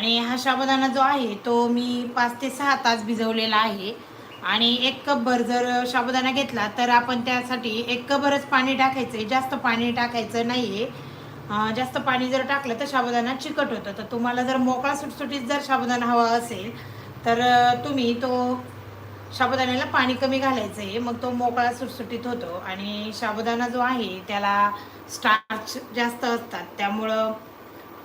आणि हा साबुदाणा जो आहे तो मी पाच ते सहा तास भिजवलेला आहे. आणि एक कपभर जर साबुदाणा घेतला तर आपण त्यासाठी एक कपभरच पाणी टाकायचं आहे जास्त पाणी टाकायचं नाही आहे जास्त पाणी जर टाकलं तर साबुदाणा चिकट होतं. तर तुम्हाला जर मोकळा सुटसुटीत जर साबुदाणा हवा असेल तर तुम्ही तो शाबुदाण्याला पाणी कमी घालायचं आहे मग तो मोकळा सुटसुटीत होतो. आणि साबुदाणा जो आहे त्याला स्टार्च जास्त असतात. त्यामुळं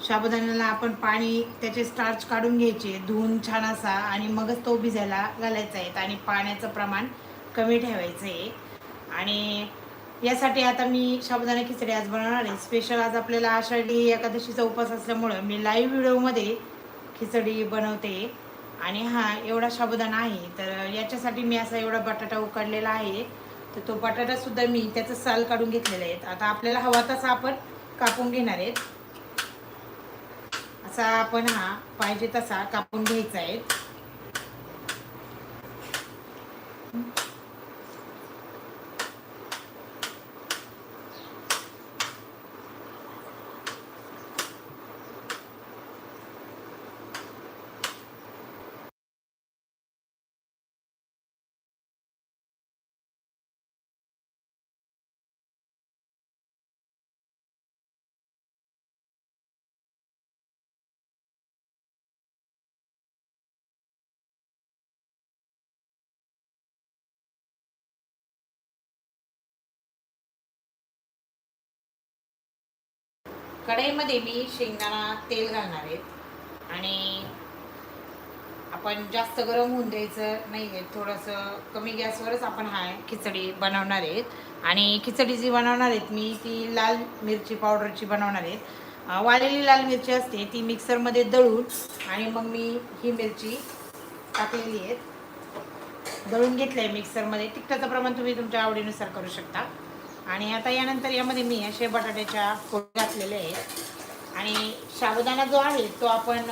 साबुदाण्याला आपण पाणी त्याचे स्टार्च काढून घ्यायचे. धुवून छान असा आणि मगच तो भिजायला घालायचा आहे. आणि पाण्याचं प्रमाण कमी ठेवायचं आहे. आणि यासाठी आता मी साबुदाणा खिचडी आज बनवणार आहे. स्पेशल आज आपल्याला आषाढी एकादशीचा उपवास असल्यामुळं मी लाईव्ह व्हिडिओमध्ये खिचडी बनवते. आणि हा एवढा साबुदाणा आहे. तर याच्यासाठी मी असा एवढा बटाटा उकडलेला आहे. तर तो बटाटासुद्धा मी त्याचं साल काढून घेतलेला आहे. आता आपल्याला हवा तसा आपण कापून घेणार आहेत. असा आपण हा पाहिजे तसा कापून घ्यायचा आहे. कढईमध्ये मी शेंगदाणा तेल घालणार आहे. आणि आपण जास्त गरम होऊन द्यायचं नाही आहे थोडंसं कमी गॅसवरच आपण हा खिचडी बनवणार आहेत आणि खिचडी जी बनवणार आहेत मी ती लाल मिरची पावडरची बनवणार आहेत वाळलेली लाल मिरची असते ती मिक्सरमध्ये दळून आणि मग मी ही मिरची टाकलेली आहेत. दळून घेतलं आहे मिक्सरमध्ये. तिखटाचं प्रमाण तुम्ही तुमच्या आवडीनुसार करू शकता. आणि आता यानंतर यामध्ये मी असे बटाट्याच्या फोड घातलेले आहेत. आणि साबुदाणा जो आहे तो आपण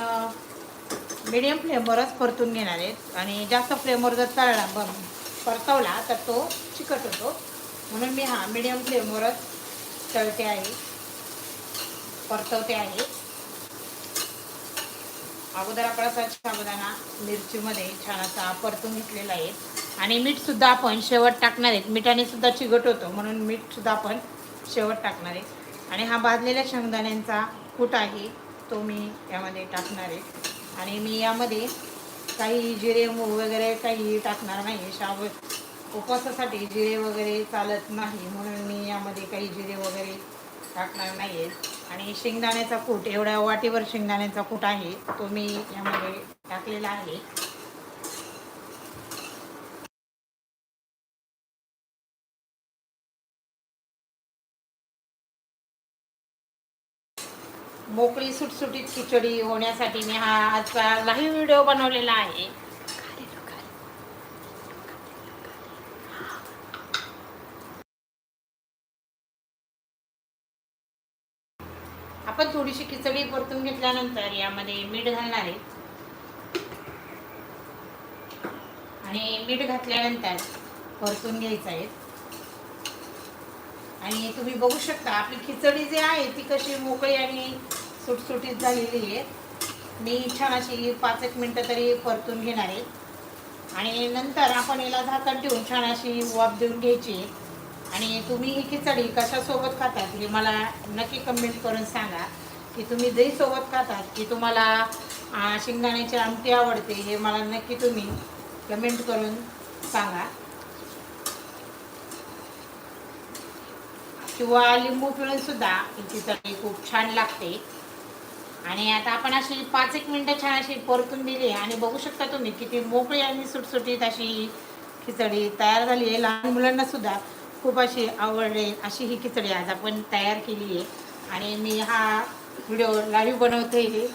मिडियम फ्लेमवरच परतून घेणार आहेत. आणि जास्त फ्लेमवर जर तळला ब परतवला तर तो चिकट होतो. म्हणून मी हा मिडियम फ्लेमवरच तळते आहे. परतवते आहे. अगोदर आपण असा साबुदाणा मिरचीमध्ये छान असा परतून घेतलेला आहे. आणि मीठसुद्धा आपण शेवट टाकणार आहेत मिठाने सुद्धा चिकट होतो म्हणून मीठसुद्धा आपण शेवट टाकणार आहे. आणि हा भाजलेल्या शेंगदाण्यांचा कूट आहे तो मी यामध्ये टाकणार आहे. आणि मी यामध्ये काही जिरे मूग वगैरे काही टाकणार नाही. शाव उपवासासाठी जिरे वगैरे चालत नाही म्हणून मी यामध्ये काही जिरे वगैरे टाकणार नाही आहेत आणि शेंगदाण्याचा कूट एवढ्या वाटीवर शेंगदाण्याचा कूट आहे तो मी यामध्ये टाकलेला आहे. मोकळी सुटसुटीत खिचडी होण्यासाठी मी हा आजचा लाईव्ह व्हिडिओ बनवलेला आहे. आपण थोडीशी खिचडी परतून घेतल्यानंतर यामध्ये मीठ घालणार आहे. आणि मीठ घातल्यानंतर परतून घ्यायचं आहे. आणि तुम्ही बघू शकता आपली खिचडी जी आहे ती कशी मोकळी आणि सुटसुटीत झालेली आहे. मी छान अशी पाच एक मिनटं तरी परतून घेणार आहे. आणि नंतर आपण याला झाकण ठेवून छान अशी वाफ देऊन घ्यायची आणि तुम्ही ही खिचडी कशासोबत खातात हे मला नक्की कमेंट करून सांगा. की तुम्ही दहीसोबत खातात की तुम्हाला शेंगदाण्याची आमटी आवडते हे मला नक्की तुम्ही कमेंट करून सांगा. किंवा लिंबू पिळून सुद्धा ही खिचडी खूप छान लागते. आणि आता आपण अशी पाच एक मिनटं छान अशी परतून दिली आणि बघू शकता तुम्ही किती मोकळी आणि सुटसुटीत अशी खिचडी तयार झाली आहे. लहान मुलांना सुद्धा खूप अशी आवडले अशी ही खिचडी आज आपण तयार केली आहे. आणि मी हा व्हिडिओ लाईव्ह बनवते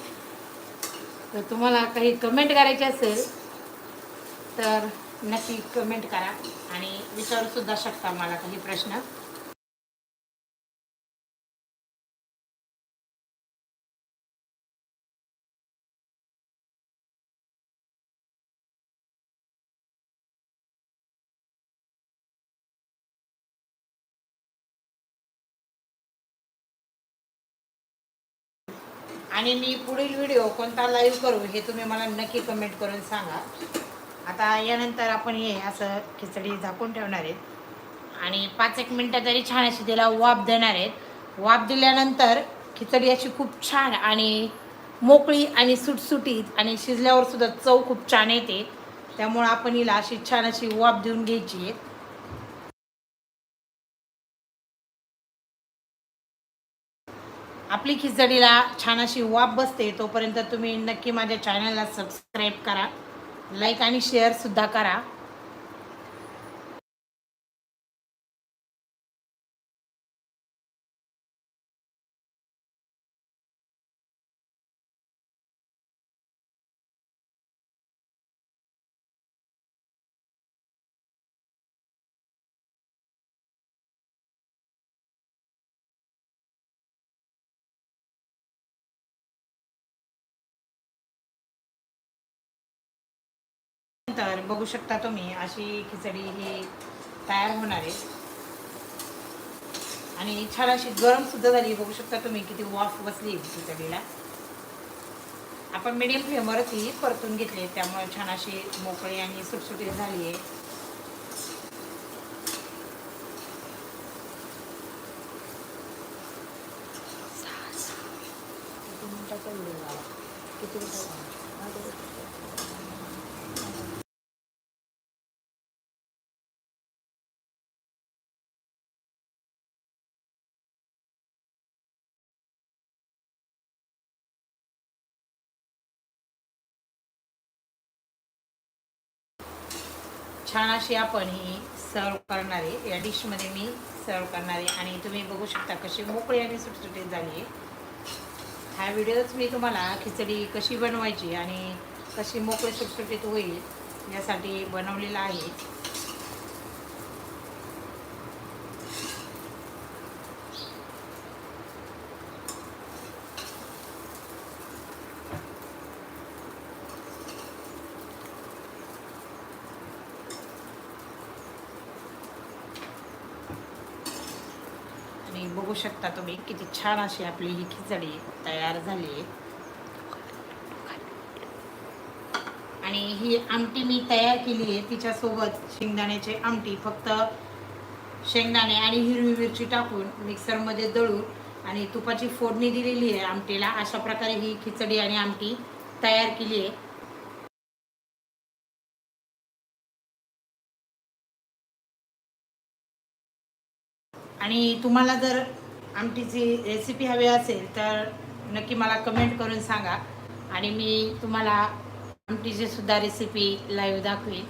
तर तुम्हाला काही कमेंट करायची असेल तर नक्की कमेंट करा आणि विचारूसुद्धा शकता मला काही प्रश्न. आणि मी पुढील व्हिडिओ कोणता लाईव्ह करू हे तुम्ही मला नक्की कमेंट करून सांगा. आता यानंतर आपण हे असं खिचडी झाकून ठेवणार आहेत. आणि पाच एक मिनटं तरी छान अशी तिला वाफ देणार आहेत. वाफ दिल्यानंतर खिचडी अशी खूप छान आणि मोकळी आणि सुटसुटीत आणि शिजल्यावर सुद्धा चव खूप छान येते. त्यामुळं आपण हिला अशी छान अशी वाफ देऊन घ्यायची आहे. आपली खिचडीला छान अशी वाफ बसते तोपर्यंत तुम्ही नक्की माझ्या चॅनलला सबस्क्राईब करा. लाईक आणि शेअरसुद्धा करा. तर बघू शकता तुम्ही अशी खिचडी ही तयार होणार आहे. आणि छान अशी गरम सुद्धा झाली बघू शकता तुम्ही किती वाफ बसली आहे खिचडीला. आपण मिडियम फ्लेमवरच ही परतून घेतली त्यामुळे छान अशी मोकळी आणि सुटसुटी झाली आहे. किती छान अशी आपण ही सर्व करणार आहे या डिशमध्ये मी सर्व करणार आहे आणि तुम्ही बघू शकता कशी मोकळी आणि सुटसुटीत झाली आहे. ह्या व्हिडिओच मी तुम्हाला खिचडी कशी बनवायची आणि कशी मोकळी सुटसुटीत होईल यासाठी बनवलेला आहे आणि बघू शकता तुम्ही. किती छान अशी आपली ही खिचडी तयार झाली आहे. आणि ही आमटी मी तयार केली आहे. तिच्यासोबत शेंगदाण्याची आमटी फक्त शेंगदाणे आणि हिरवी मिरची टाकून मिक्सरमध्ये दळून आणि तुपाची फोडणी दिलेली आहे आमटीला. अशा प्रकारे ही खिचडी आणि आमटी तयार केली आहे. आणि तुम्हाला जर आमटीची रेसिपी हवी असेल तर नक्की मला कमेंट करून सांगा. आणि मी तुम्हाला आमटीची सुद्धा रेसिपी लाईव्ह दाखवेन.